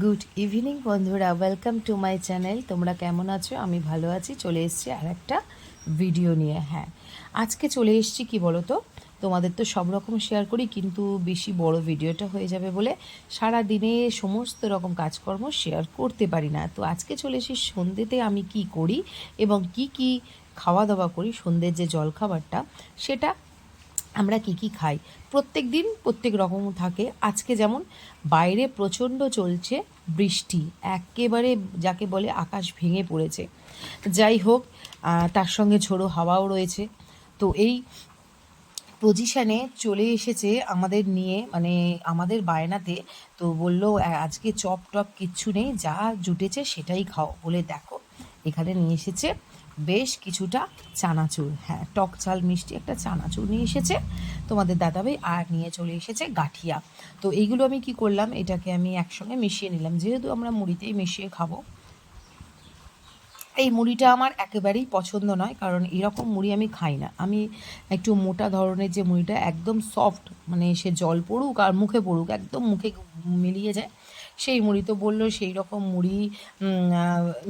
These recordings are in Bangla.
গুড ইভিনিং বন্ধুরা, ওয়েলকাম টু মাই চ্যানেল। তোমরা কেমন আছো? আমি ভালো আছি। চলে এসেছি আর একটা ভিডিও নিয়ে। হ্যাঁ আজকে চলে এসেছি কি বলো তো তোমাদের তো সব রকম শেয়ার করি, কিন্তু বেশি বড় ভিডিওটা হয়ে যাবে বলে সারা দিনে সমস্ত রকম কাজকর্ম শেয়ার করতে পারি না। তো আজকে চলে এসেছি সন্ধ্যেতে আমি কি করি এবং কি কি খাওয়া দাওয়া করি, সন্ধ্যের যে জলখাবারটা, সেটা আমরা কি কি খাই? প্রত্যেক দিন প্রত্যেক রকম থাকে। আজকে যেমন বাইরে প্রচণ্ড চলছে বৃষ্টি, একেবারে যাকে বলে আকাশ ভেঙে পড়েছে। যাই হোক তার সঙ্গে ঝোড়ো হাওয়াও রয়েছে। তো এই পজিশানে চলে এসেছে আমাদের নিয়ে মানে আমাদের বায়নাতে। তো বলল আজকে চপ টপ কিচ্ছু নেই, যা জুটেছে সেটাই খাও। বলে, দেখো এখানে নিয়ে এসেছে বেশ কিছুটা চানাচুর। হ্যাঁ টক চাল মিষ্টি একটা চানাচুর নিয়ে এসেছে তোমাদের দাদাভাই আর নিয়ে চলে এসেছে গাঠিয়া। তো এইগুলো আমি কি করলাম, এটাকে আমি একসঙ্গে মিশিয়ে নিলাম। যেহেতু আমরা মুড়িতেই মিশিয়ে খাব, এই মুড়িটা আমার একেবারেই পছন্দ নয়, কারণ এরকম মুড়ি আমি খাই না। আমি একটু মোটা ধরনের যে মুড়িটা একদম সফট মানে সে জল পড়ুক আর মুখে পড়ুক, একদম মুখে মিলিয়ে যায়, সেই মুড়ি তো বলল সেই রকম মুড়ি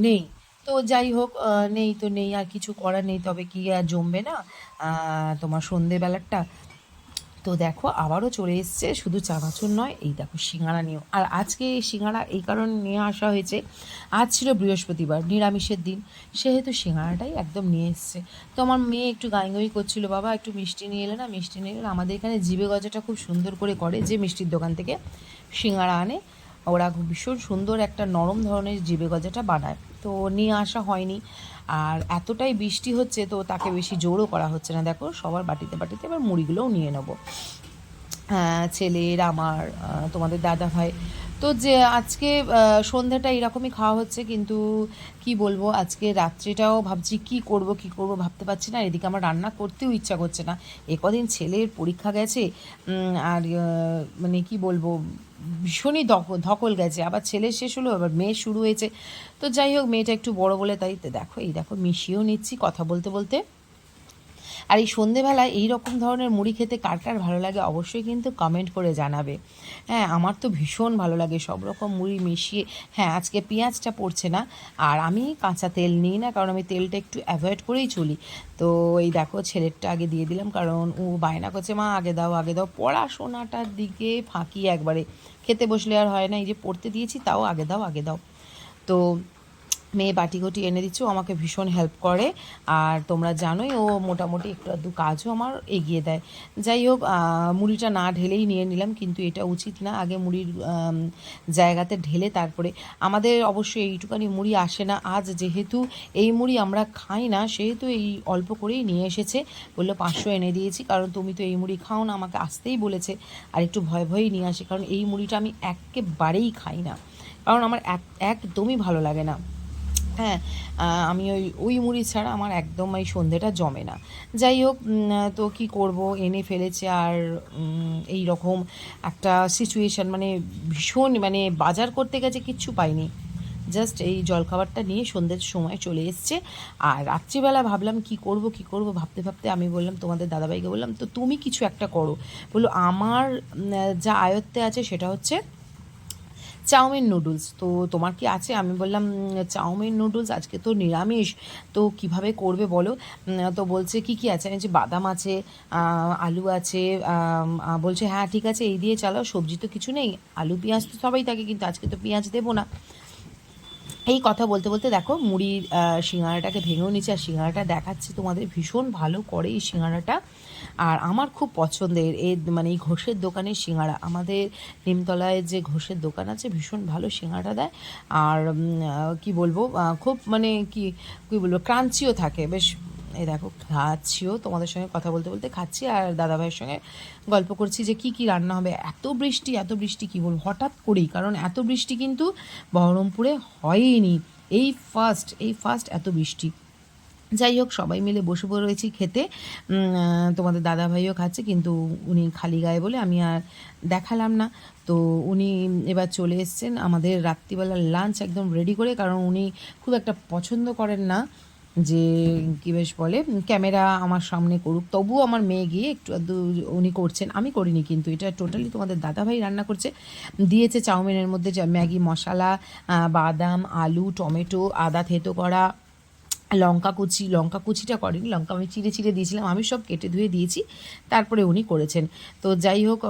নেই। তো যাই হোক নেই তো নেই, আর কিছু করার নেই, তবে কি আর জমবে না? তোমার সন্ধেবেলারটা। তো দেখো, আবারও চলে এসছে, শুধু চানাচুর নয়, এই দেখো সিঙ্গারা নিয়েও। আর আজকে এই সিঙ্গারা এই কারণে নিয়ে আসা হয়েছে, আজ ছিল বৃহস্পতিবার, নিরামিষের দিন, সেহেতু সিঙ্গারাটাই একদম নিয়ে এসছে। তো আমার মেয়ে একটু গাইঙ্গই করছিল, বাবা, একটু মিষ্টি নিয়ে এলে না? মিষ্টি নিয়ে এলে আমাদের এখানে জিবে গজাটা খুব সুন্দর করে করে, যে মিষ্টির দোকান থেকে সিঙ্গারা আনে ওরা ভীষণ সুন্দর একটা নরম ধরনের জিবে গজাটা বানায়। তো নিয়ে আসা হয়নি। আর এতটাই বৃষ্টি হচ্ছে, তো তাকে বেশি জোরও করা হচ্ছে না। দেখো, সবার বাটিতে বাটিতে এবার মুড়িগুলোও নিয়ে নেব। ছেলের, আমার তোমাদের দাদা ভাই তো যে আজকে সন্ধ্যাটা এরকমই খাওয়া হচ্ছে, কিন্তু কি বলব, আজকে রাত্রিটাও ভাবছি কি করব কি করব ভাবতে পারছি না। এদিকে আমার রান্না করতেও ইচ্ছা করছে না। এ কদিন ছেলের পরীক্ষা গেছে আর মানে কি বলব, ভীষণই ধক- ধকল গেছে। আবার ছেলে শেষ হলো, আবার মেয়ে শুরু হয়েছে। তো যাই হোক, মেয়েটা একটু বড় বলে তাই দেখো, এই দেখো, মিশিয়েও নিচ্ছি কথা বলতে বলতে। আর এই সন্ধেবেলায় এই রকম ধরনের মুড়ি খেতে কার কার ভালো লাগে অবশ্যই কিন্তু কমেন্ট করে জানাবে। হ্যাঁ আমার তো ভীষণ ভালো লাগে সব রকম মুড়ি মিশিয়ে। হ্যাঁ আজকে পেঁয়াজটা পড়ছে না, আর আমি কাঁচা তেল নিই না, কারণ আমি তেলটা একটু অ্যাভয়েড করেই চলি। তো এই দেখো, ছেলেরটা আগে দিয়ে দিলাম, কারণ ও বায়না করছে, মা, আগে দাও আগে দাও। পড়াশোনাটার দিকে ফাঁকি একবারে। খেতে বসলে আর হয় না, এই যে পড়তে দিয়েছি, তাও আগে দাও আগে দাও। তো মেয়ে বাটি ঘটি এনে দিচ্ছে, ও আমাকে ভীষণ হেল্প করে। আর তোমরা জানোই, ও মোটামুটি একটু আধটু কাজও আমার এগিয়ে দেয়। যাই হোক মুড়িটা না ঢেলেই নিয়ে নিলাম, কিন্তু এটা উচিত না। আগে মুড়ির জায়গাতে ঢেলে তারপরে আমাদের অবশ্যই এইটুকানি মুড়ি আসে না। আজ যেহেতু এই মুড়ি আমরা খাই না, সেহেতু এই অল্প করেই নিয়ে এসেছে। বলল পাঁচশো এনে দিয়েছি, কারণ তুমি তো এই মুড়ি খাও না, আমাকে আসতেই বলেছে। আর একটু ভয় ভয়েই নিয়ে আসে, কারণ এই মুড়িটা আমি একেবারেই খাই না। কারণ আমার এক, একদমই ভালো লাগে না। হ্যাঁ আমি ওই ওই মুড়ি ছাড়া আমার একদম এই সন্ধেটা জমে না। যাই হোক তো কি করব? এনে ফেলেছে আর এই রকম একটা সিচুয়েশন মানে ভীষণ মানে বাজার করতে গেছে, কিচ্ছু পাইনি। জাস্ট এই জলখাবারটা নিয়ে সন্ধ্যের সময় চলে এসছে। আর রাত্রিবেলা ভাবলাম, কি করব কি করব? ভাবতে ভাবতে আমি বললাম, তোমাদের দাদাভাইকে বললাম, তো তুমি কিছু একটা করো। বলল, আমার যা আয়ত্তে আছে সেটা হচ্ছে চাউমিন নুডলস। তো তোমার কি আছে? আমি বললাম চাউমিন নুডলস আজকে তো নিরামিষ। তো কীভাবে করবে বলো? তো বলছে কি কি আছে? আমি বলছি, বাদাম আছে আলু আছে বলছে হ্যাঁ ঠিক আছে এই দিয়ে চালাও সবজি তো কিছু নেই আলু পেঁয়াজ তো সবাই থাকে কিন্তু আজকে তো পেঁয়াজ দেবো না। এই কথা বলতে বলতে দেখো, মুড়ির সিঙ্গারাটাকে ভেঙেও নিচ্ছে আর সিঙ্গারাটা দেখাচ্ছে তোমাদের ভীষণ ভালো করে এই সিঙ্গারাটা। আর আমার খুব পছন্দের এর মানে এই ঘোষের দোকানের সিঙ্গারা। আমাদের নিমতলায় যে ঘোষের দোকান আছে, ভীষণ ভালো সিঙ্গারা দেয়। আর কি বলব খুব মানে কি, কী বলব ক্রাঞ্চিও থাকে। বেশ এই দেখো, খাচ্ছিও তোমাদের সঙ্গে কথা বলতে বলতে খাচ্ছি আর দাদাভাইয়ের সঙ্গে গল্প করছি যে কি কি রান্না হবে। এত বৃষ্টি এত বৃষ্টি কি বলব? হঠাৎ করেই, কারণ এত বৃষ্টি কিন্তু বহরমপুরে হয়ইনি এই ফার্স্ট এই ফার্স্ট এত বৃষ্টি। যাই হোক, সবাই মিলে বসে পড়ে রয়েছি খেতে তোমাদের দাদা ভাইও খাচ্ছে, কিন্তু উনি খালি গায়ে বলে আমি আর দেখালাম না। তো উনি এবার চলে এসছেন আমাদের রাত্রিবেলার লাঞ্চ একদম রেডি করে, কারণ উনি খুব একটা পছন্দ করেন না। যে, কী বেশ বলে ক্যামেরা আমার সামনে করুক। তবুও আমার মেয়ে গিয়ে একটু আধটু উনি করছেন, আমি করিনি কিন্তু, এটা টোটালি তোমাদের দাদাভাই রান্না করছে। দিয়েছে চাউমিনের মধ্যে ম্যাগি মশলা বাদাম, আলু, টমেটো, আদা থেতো করা লঙ্কা কুচি, লঙ্কা কুচিটা করেনি, লঙ্কা আমি চিড়ে চিড়ে দিয়েছিলাম, আমি সব কেটে ধুয়ে দিয়েছি, তারপরে উনি করেছেন। তো যাই হোক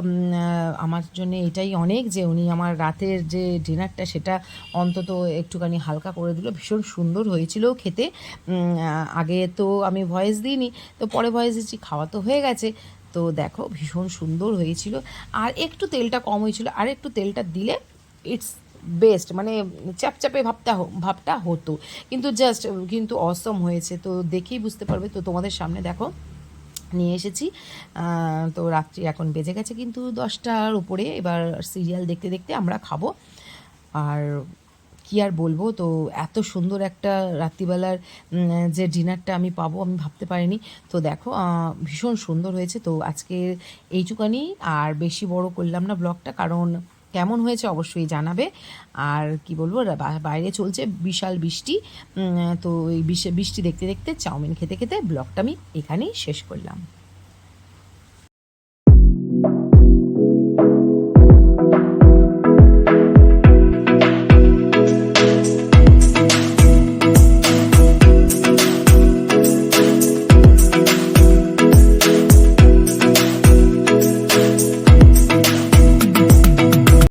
আমার জন্য এটাই অনেক যে উনি আমার রাতের যে ডিনারটা সেটা অন্তত একটুখানি হালকা করে দিল, ভীষণ সুন্দর হয়েছিল খেতে। আগে তো আমি ভয়েস দিইনি, তো পরে ভয়েস দিচ্ছি, খাওয়া তো হয়ে গেছে। তো দেখো, ভীষণ সুন্দর হয়েছিল। আর একটু তেলটা কম হয়েছিল, আর একটু তেলটা দিলে ইটস বেস্ট মানে চ্যাপচ্যাপে ভাবটা ভাবটা হতো। কিন্তু জাস্ট কিন্তু অসম হয়েছে। তো দেখেই বুঝতে পারবে। তো তোমাদের সামনে দেখো, নিয়ে এসেছি। তো রাত্রি এখন বেজে গেছে কিন্তু দশটার উপরে। এবার সিরিয়াল দেখতে দেখতে আমরা খাব। আর কি আর বলব? তো এত সুন্দর একটা রাত্রিবেলার যে ডিনারটা আমি পাবো, আমি ভাবতে পারিনি। তো দেখো ভীষণ সুন্দর হয়েছে। তো আজকে এইটুকানি। আর বেশি বড় করলাম না ব্লগটা কারণ কেমন হয়েছে অবশ্যই জানাবে। আর কি বলব বাইরে চলছে বিশাল বৃষ্টি। তো এই বৃষ্টি দেখতে দেখতে চাউমিন খেতে খেতে ব্লগটা আমি এখানেই শেষ করলাম।